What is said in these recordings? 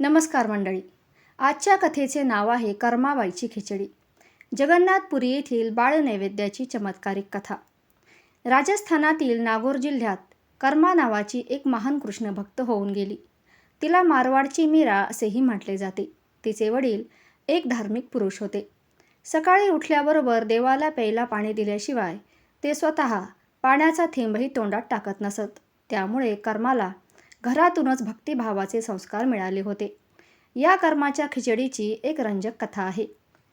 नमस्कार मंडळी. आजच्या कथेचे नाव आहे कर्माबाईची खिचडी. जगन्नाथपुरी येथील बाळनैवेद्याची चमत्कारिक कथा. राजस्थानातील नागोर जिल्ह्यात कर्मा नावाची एक महान कृष्ण भक्त होऊन गेली. तिला मारवाडची मीरा असेही म्हटले जाते. तिचे वडील एक धार्मिक पुरुष होते. सकाळी उठल्याबरोबर देवाला प्यायला पाणी दिल्याशिवाय ते स्वतः पाण्याचा थेंबही तोंडात टाकत नसत. त्यामुळे कर्माला घरातूनच भक्तिभावाचे संस्कार मिळाले होते. या कर्माच्या खिचडीची एक रंजक कथा आहे.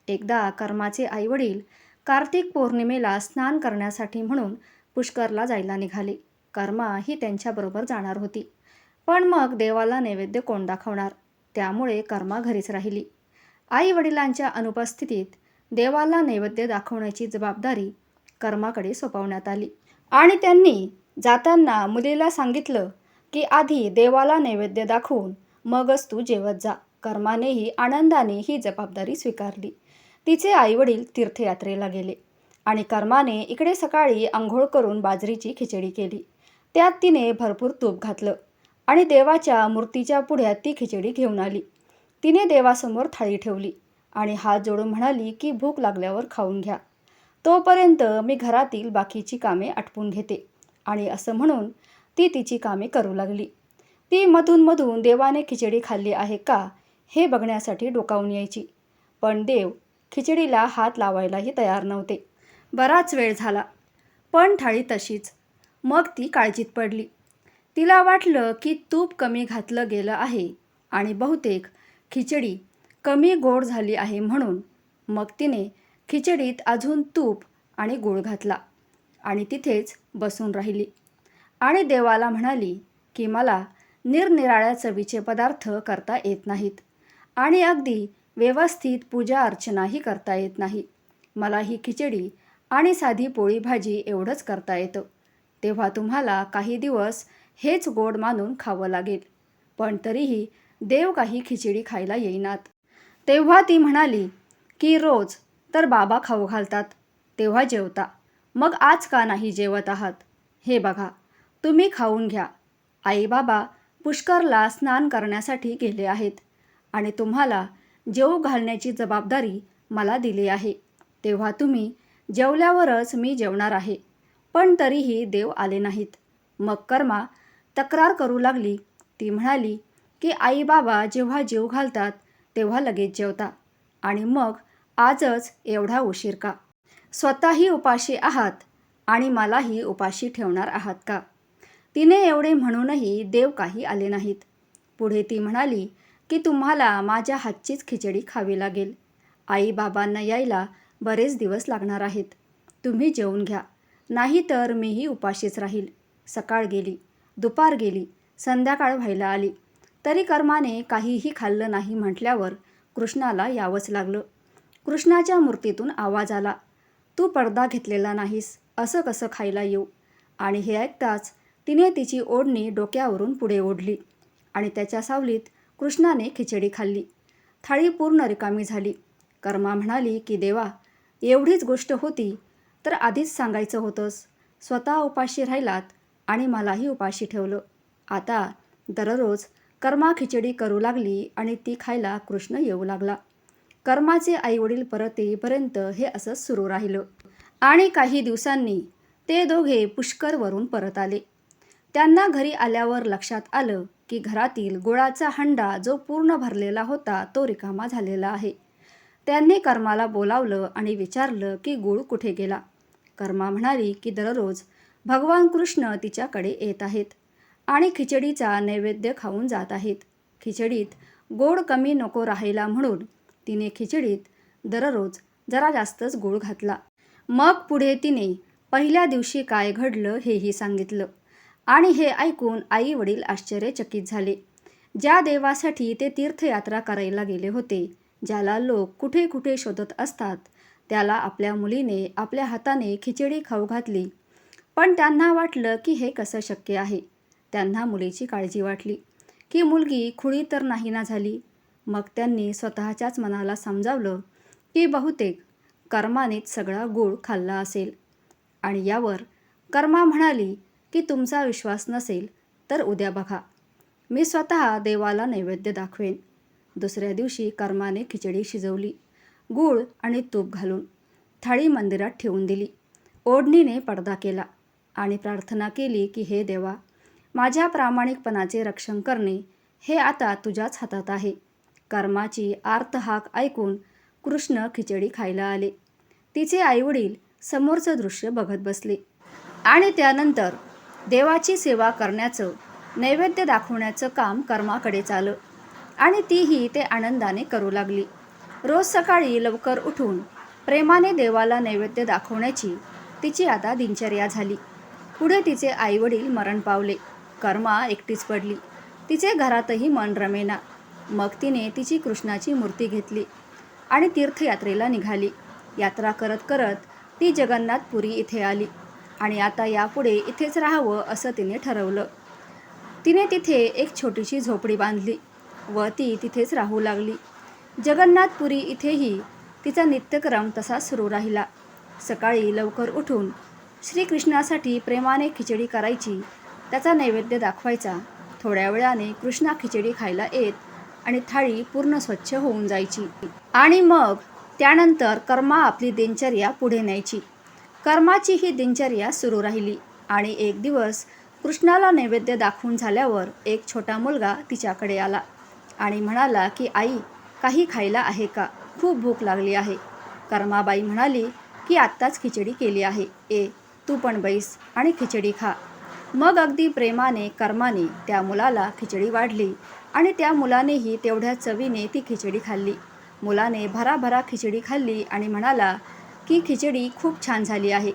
एकदा कर्माचे आईवडील कार्तिक पौर्णिमेला स्नान करण्यासाठी म्हणून पुष्करला जायला निघाले. कर्मा ही त्यांच्याबरोबर जाणार होती. पण मग देवाला नैवेद्य कोण दाखवणार? त्यामुळे कर्मा घरीच राहिली. आई वडिलांच्या अनुपस्थितीत देवाला नैवेद्य दाखवण्याची जबाबदारी कर्माकडे सोपवण्यात आली. आणि त्यांनी जाताना मुलीला सांगितलं की आधी देवाला नैवेद्य दाखवून मगच तू जेवत जा. कर्मानेही आनंदाने ही जबाबदारी स्वीकारली. तिचे आईवडील तीर्थयात्रेला गेले आणि कर्माने इकडे सकाळी आंघोळ करून बाजरीची खिचडी केली. त्यात तिने भरपूर तूप घातलं आणि देवाच्या मूर्तीच्या पुढ्यात ती खिचडी घेऊन आली. तिने देवासमोर थाळी ठेवली आणि हात जोडून म्हणाली की भूक लागल्यावर खाऊन घ्या. तोपर्यंत मी घरातील बाकीची कामे आटपून घेते आणि असं म्हणून ती तिची कामे करू लागली. ती मधूनमधून देवाने खिचडी खाल्ली आहे का हे बघण्यासाठी डोकावून यायची. पण देव खिचडीला हात लावायलाही तयार नव्हते. बराच वेळ झाला. पण थाळी तशीच. मग ती काळजीत पडली. तिला वाटलं की तूप कमी घातलं गेलं आहे आणि बहुतेक खिचडी कमी गोड झाली आहे म्हणून मग तिने खिचडीत अजून तूप आणि गूळ घातला आणि तिथेच बसून राहिली. आणि देवाला म्हणाली की मला निरनिराळ्या चवीचे पदार्थ करता येत नाहीत. आणि अगदी व्यवस्थित पूजा अर्चनाही करता येत नाही. मला ही खिचडी आणि साधी पोळी भाजी एवढंच करता येतं. तेव्हा तुम्हाला काही दिवस हेच गोड मानून खावं लागेल. पण तरीही देव काही खिचडी खायला येईनात. तेव्हा ती म्हणाली की रोज तर बाबा खाऊ घालतात. तेव्हा जेवता. मग आज का नाही जेवत आहात? हे बघा. तुम्ही खाऊन घ्या. आईबाबा पुष्करला स्नान करण्यासाठी गेले आहेत आणि तुम्हाला जेऊ घालण्याची जबाबदारी मला दिली आहे. तेव्हा तुम्ही जेवल्यावरच मी जेवणार आहे. पण तरीही देव आले नाहीत. मग कर्मा तक्रार करू लागली. ती म्हणाली की आईबाबा जेव्हा जेव घालतात तेव्हा लगेच जेवता. आणि मग आजच एवढा उशीर का? स्वतःही उपाशी आहात आणि मलाही उपाशी ठेवणार आहात का? तिने एवढे म्हणूनही देव काही आले नाहीत. पुढे ती म्हणाली की तुम्हाला माझ्या हातचीच खिचडी खावी लागेल. आई बाबांना यायला बरेच दिवस लागणार आहेत. तुम्ही जेवून घ्या. नाही तर मीही उपाशीच राहील. सकाळ गेली दुपार गेली संध्याकाळ व्हायला आली. तरी कर्माने काहीही खाल्लं नाही म्हटल्यावर कृष्णाला यावंच लागलं. कृष्णाच्या मूर्तीतून आवाज आला तू पडदा घेतलेला नाहीस असं कसं खायला येऊ? आणि हे ऐकताच तिने तिची ओढणी डोक्यावरून पुढे ओढली आणि त्याच्या सावलीत कृष्णाने खिचडी खाल्ली. थाळी पूर्ण रिकामी झाली. कर्मा म्हणाली की देवा एवढीच गोष्ट होती तर आधीच सांगायचं होतंस. स्वतः उपाशी राहिलात आणि मलाही उपाशी ठेवलं. आता दररोज कर्मा खिचडी करू लागली आणि ती खायला कृष्ण येऊ लागला. कर्माचे आईवडील परत येईपर्यंत हे असंच सुरू राहिलं. आणि काही दिवसांनी ते दोघे पुष्करवरून परत आले. त्यांना घरी आल्यावर लक्षात आलं की घरातील गुळाचा हंडा जो पूर्ण भरलेला होता तो रिकामा झालेला आहे. त्यांनी कर्माला बोलावलं आणि विचारलं की गुळ कुठे गेला? कर्मा म्हणाली की दररोज भगवान कृष्ण तिच्याकडे येत आहेत आणि खिचडीचा नैवेद्य खाऊन जात आहेत. खिचडीत गोड कमी नको राहायला म्हणून तिने खिचडीत दररोज जरा जास्तच गूळ घातला. मग पुढे तिने पहिल्या दिवशी काय घडलं हेही सांगितलं. आणि हे ऐकून आई वडील आश्चर्यचकित झाले. ज्या देवासाठी ते तीर्थयात्रा करायला गेले होते ज्याला लोक कुठे कुठे शोधत असतात त्याला आपल्या मुलीने आपल्या हाताने खिचडी खाऊ घातली. पण त्यांना वाटलं की हे कसं शक्य आहे. त्यांना मुलीची काळजी वाटली. की मुलगी खुळी तर नाही ना झाली. मग त्यांनी स्वतःच्याच मनाला समजावलं की बहुतेक कर्मानेच सगळा गूळ खाल्ला असेल. आणि यावर कर्मा म्हणाली की तुमचा विश्वास नसेल तर उद्या बघा. मी स्वतः देवाला नैवेद्य दाखवेन. दुसऱ्या दिवशी कर्माने खिचडी शिजवली गूळ आणि तूप घालून थाळी मंदिरात ठेवून दिली. ओढणीने पडदा केला आणि प्रार्थना केली की हे देवा माझ्या प्रामाणिकपणाचे रक्षण करणे हे आता तुझ्याच हातात आहे. कर्माची आर्त हाक ऐकून कृष्ण खिचडी खायला आले. तिचे आईवडील समोरचं दृश्य बघत बसले आणि त्यानंतर देवाची सेवा करण्याचं नैवेद्य दाखवण्याचं काम कर्माकडे चालं आणि तीही ते आनंदाने करू लागली. रोज सकाळी लवकर उठून प्रेमाने देवाला नैवेद्य दाखवण्याची तिची आता दिनचर्या झाली. पुढे तिचे आईवडील मरण पावले. कर्मा एकटीच पडली. तिचे घरातही मन रमेना. मग तिने तिची कृष्णाची मूर्ती घेतली आणि तीर्थयात्रेला निघाली. यात्रा करत करत ती जगन्नाथपुरी इथे आली. आणि आता यापुढे इथेच राहावं असं तिने ठरवलं. तिने तिथे एक छोटीशी झोपडी बांधली व ती तिथेच राहू लागली. जगन्नाथपुरी इथेही तिचा नित्यक्रम तसा सुरू राहिला. सकाळी लवकर उठून श्रीकृष्णासाठी प्रेमाने खिचडी करायची त्याचा नैवेद्य दाखवायचा. थोड्या वेळाने कृष्णा खिचडी खायला येत आणि थाळी पूर्ण स्वच्छ होऊन जायची. आणि मग त्यानंतर कर्मा आपली दिनचर्या पुढे न्यायची. कर्माची ही दिनचर्या सुरू राहिली आणि एक दिवस कृष्णाला नैवेद्य दाखवून झाल्यावर एक छोटा मुलगा तिच्याकडे आला आणि म्हणाला की आई काही खायला आहे का? खूप भूक लागली आहे. कर्माबाई म्हणाली की आत्ताच खिचडी केली आहे. ए तू पण बैस आणि खिचडी खा. मग अगदी प्रेमाने कर्माने त्या मुलाला खिचडी वाढली आणि त्या मुलानेही तेवढ्या चवीने ती खिचडी खाल्ली. मुलाने भराभरा खिचडी खाल्ली आणि म्हणाला की खिचडी खूप छान झाली आहे.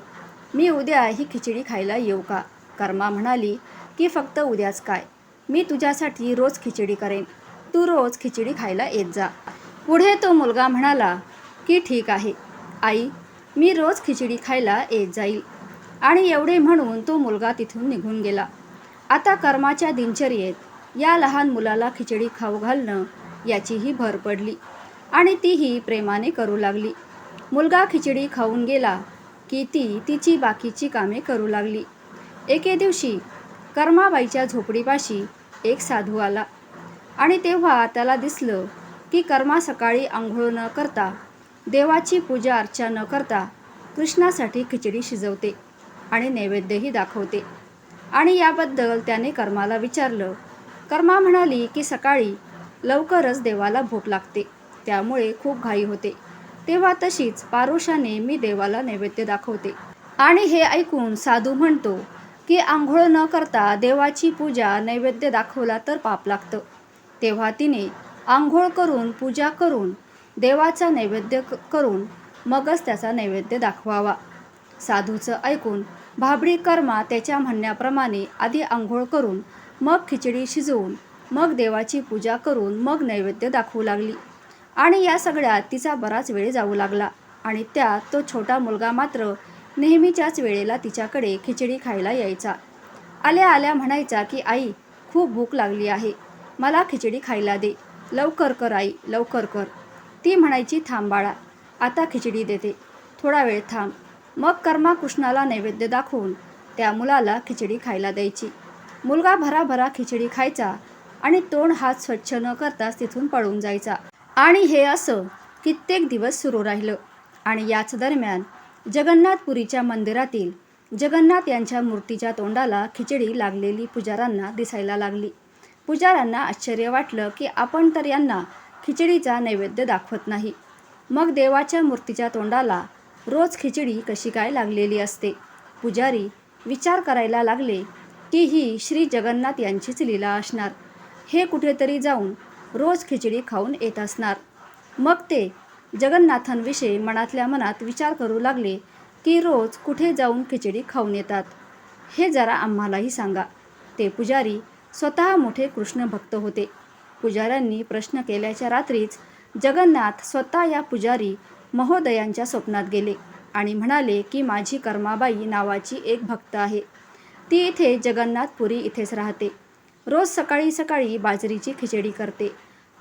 मी उद्या ही खिचडी खायला येऊ का? कर्मा म्हणाली की फक्त उद्याच काय? मी तुझ्यासाठी रोज खिचडी करेन. तू रोज खिचडी खायला येत जा. पुढे तो मुलगा म्हणाला की ठीक आहे. आई मी रोज खिचडी खायला येत जाईल. आणि एवढे म्हणून तो मुलगा तिथून निघून गेला. आता कर्माच्या दिनचर्येत या लहान मुलाला खिचडी खाऊ घालणं याचीही भर पडली आणि तीही प्रेमाने करू लागली. मुलगा खिचडी खाऊन गेला की ती तिची बाकीची कामे करू लागली. एके दिवशी कर्माबाईच्या झोपडीपाशी एक साधू आला आणि तेव्हा त्याला दिसलं की कर्मा सकाळी आंघोळ न करता देवाची पूजा अर्चा न करता कृष्णासाठी खिचडी शिजवते आणि नैवेद्यही दाखवते. आणि याबद्दल त्याने कर्माला विचारलं. कर्मा म्हणाली की सकाळी लवकरच देवाला भूक लागते. त्यामुळे खूप घाई होते. तेव्हा तशीच पारोशाने मी देवाला नैवेद्य दाखवते. आणि हे ऐकून साधू म्हणतो की आंघोळ न करता देवाची पूजा नैवेद्य दाखवला तर पाप लागतं. तेव्हा तिने आंघोळ करून पूजा करून देवाचा नैवेद्य क- करून मगच त्याचा नैवेद्य दाखवावा. साधूचं ऐकून भाबडी कर्मा त्याच्या म्हणण्याप्रमाणे आधी आंघोळ करून मग खिचडी शिजवून मग देवाची पूजा करून मग नैवेद्य दाखवू लागली. आणि या सगळ्यात तिचा बराच वेळ जाऊ लागला. आणि त्यात तो छोटा मुलगा मात्र नेहमीच्याच वेळेला तिच्याकडे खिचडी खायला यायचा. आल्या आल्या म्हणायचा की आई खूप भूक लागली आहे. मला खिचडी खायला दे. लवकर कर आई लवकर कर. ती म्हणायची थांब बाळा आता खिचडी देते. थोडा वेळ थांब. मग कर्मा कृष्णाला नैवेद्य दाखवून त्या मुलाला खिचडी खायला द्यायची. मुलगा भराभरा खिचडी खायचा आणि तोंड हात स्वच्छ न करताच तिथून पळून जायचा. आणि हे असं कित्येक दिवस सुरू राहिलं. आणि याच दरम्यान जगन्नाथपुरीच्या मंदिरातील जगन्नाथ यांच्या मूर्तीच्या तोंडाला खिचडी लागलेली पुजाऱ्यांना दिसायला लागली. पुजाऱ्यांना आश्चर्य वाटलं की आपण तर यांना खिचडीचा नैवेद्य दाखवत नाही. मग देवाच्या मूर्तीच्या तोंडाला रोज खिचडी कशी काय लागलेली असते? पुजारी विचार करायला लागले की ही श्री जगन्नाथ यांचीच लीला असणार. हे कुठेतरी जाऊन रोज खिचडी खाऊन येत असणार. मग ते जगन्नाथांविषयी मनातल्या मनात विचार करू लागले की रोज कुठे जाऊन खिचडी खाऊन येतात. हे जरा आम्हालाही सांगा. ते पुजारी स्वतः मोठे कृष्ण भक्त होते. पुजाऱ्यांनी प्रश्न केल्याच्या रात्रीच जगन्नाथ स्वतः या पुजारी महोदयांच्या स्वप्नात गेले आणि म्हणाले की माझी कर्माबाई नावाची एक भक्त आहे. ती इथे जगन्नाथपुरी इथेच राहते. रोज सकाळी सकाळी बाजरीची खिचडी करते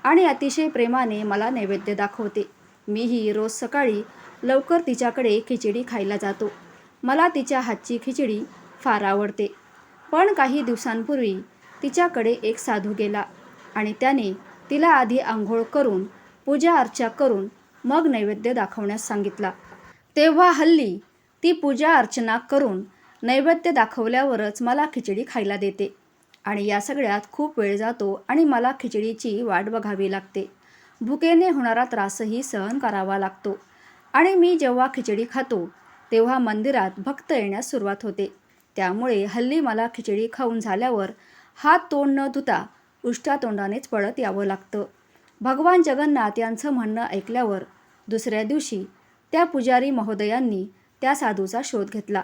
आणि अतिशय प्रेमाने मला नैवेद्य दाखवते. मीही रोज सकाळी लवकर तिच्याकडे खिचडी खायला जातो. मला तिच्या हातची खिचडी फार आवडते. पण काही दिवसांपूर्वी तिच्याकडे एक साधू गेला आणि त्याने तिला आधी आंघोळ करून पूजा अर्चा करून मग नैवेद्य दाखवण्यास सांगितला. तेव्हा हल्ली ती पूजा अर्चना करून नैवेद्य दाखवल्यावरच मला खिचडी खायला देते. आणि या सगळ्यात खूप वेळ जातो आणि मला खिचडीची वाट बघावी लागते. भुकेने होणारा त्रासही सहन करावा लागतो. आणि मी जेव्हा खिचडी खातो तेव्हा मंदिरात भक्त येण्यास सुरुवात होते. त्यामुळे हल्ली मला खिचडी खाऊन झाल्यावर हात तोंड न धुता उष्ट्या तोंडानेच पळत यावं लागतं. भगवान जगन्नाथ यांचं म्हणणं ऐकल्यावर दुसऱ्या दिवशी त्या पुजारी महोदयांनी त्या साधूचा शोध घेतला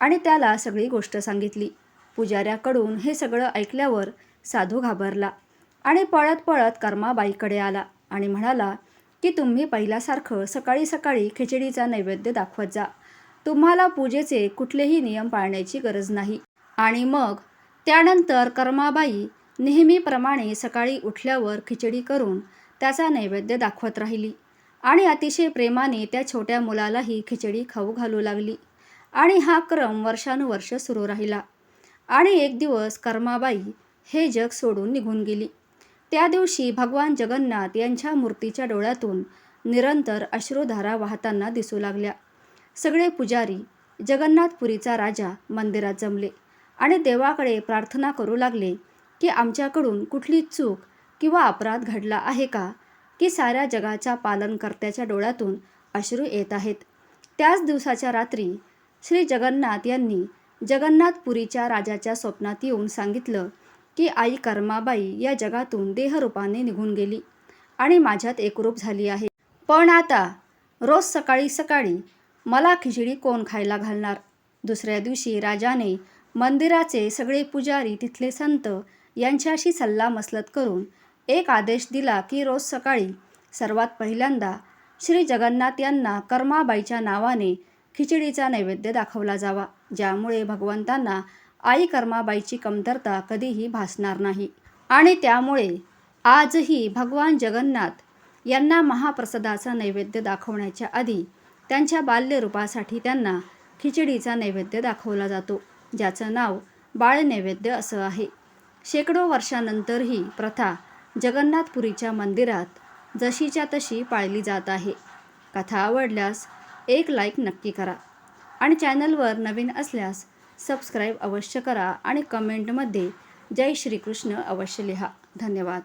आणि त्याला सगळी गोष्ट सांगितली. पुजाऱ्याकडून हे सगळं ऐकल्यावर साधू घाबरला आणि पळत पळत कर्माबाईकडे आला आणि म्हणाला की तुम्ही पहिल्यासारखं सकाळी सकाळी खिचडीचा नैवेद्य दाखवत जा. तुम्हाला पूजेचे कुठलेही नियम पाळण्याची गरज नाही. आणि मग त्यानंतर कर्माबाई नेहमीप्रमाणे सकाळी उठल्यावर खिचडी करून त्याचा नैवेद्य दाखवत राहिली आणि अतिशय प्रेमाने त्या छोट्या मुलालाही खिचडी खाऊ घालू लागली. आणि हा क्रम वर्षानुवर्ष सुरू राहिला. आणि एक दिवस कर्माबाई हे जग सोडून निघून गेली. त्या दिवशी भगवान जगन्नाथ यांच्या मूर्तीच्या डोळ्यातून निरंतर अश्रुधारा वाहताना दिसू लागल्या. सगळे पुजारी जगन्नाथपुरीचा राजा मंदिरात जमले आणि देवाकडे प्रार्थना करू लागले की आमच्याकडून कुठली चूक किंवा अपराध घडला आहे का की साऱ्या जगाच्या पालनकर्त्याच्या डोळ्यातून अश्रू येत आहेत. त्याच दिवसाच्या रात्री श्री जगन्नाथ यांनी जगन्नाथपुरीच्या राजाच्या स्वप्नात येऊन सांगितलं की आई कर्माबाई या जगातून देहरूपाने निघून गेली आणि माझ्यात एकरूप झाली आहे. पण आता रोज सकाळी सकाळी मला खिचडी कोण खायला घालणार? दुसऱ्या दिवशी राजाने मंदिराचे सगळे पुजारी तिथले संत यांच्याशी सल्लामसलत करून एक आदेश दिला की रोज सकाळी सर्वात पहिल्यांदा श्री जगन्नाथ यांना कर्माबाईच्या नावाने खिचडीचा नैवेद्य दाखवला जावा ज्यामुळे भगवंतांना आई कर्माबाईची कमतरता कधीही भासणार नाही. आणि त्यामुळे आजही भगवान जगन्नाथ यांना महाप्रसादाचा नैवेद्य दाखवण्याच्या आधी त्यांच्या बाल्यरूपासाठी त्यांना खिचडीचा नैवेद्य दाखवला जातो ज्याचं नाव बाळ नैवेद्य असं आहे. शेकडो वर्षानंतर ही प्रथा जगन्नाथपुरीच्या मंदिरात जशीच्या तशी पाळली जात आहे. कथा आवडल्यास एक लाईक नक्की करा. आणि चॅनलवर नवीन असल्यास सबस्क्राईब अवश्य करा आणि कमेंटमध्ये जय श्रीकृष्ण अवश्य लिहा. धन्यवाद.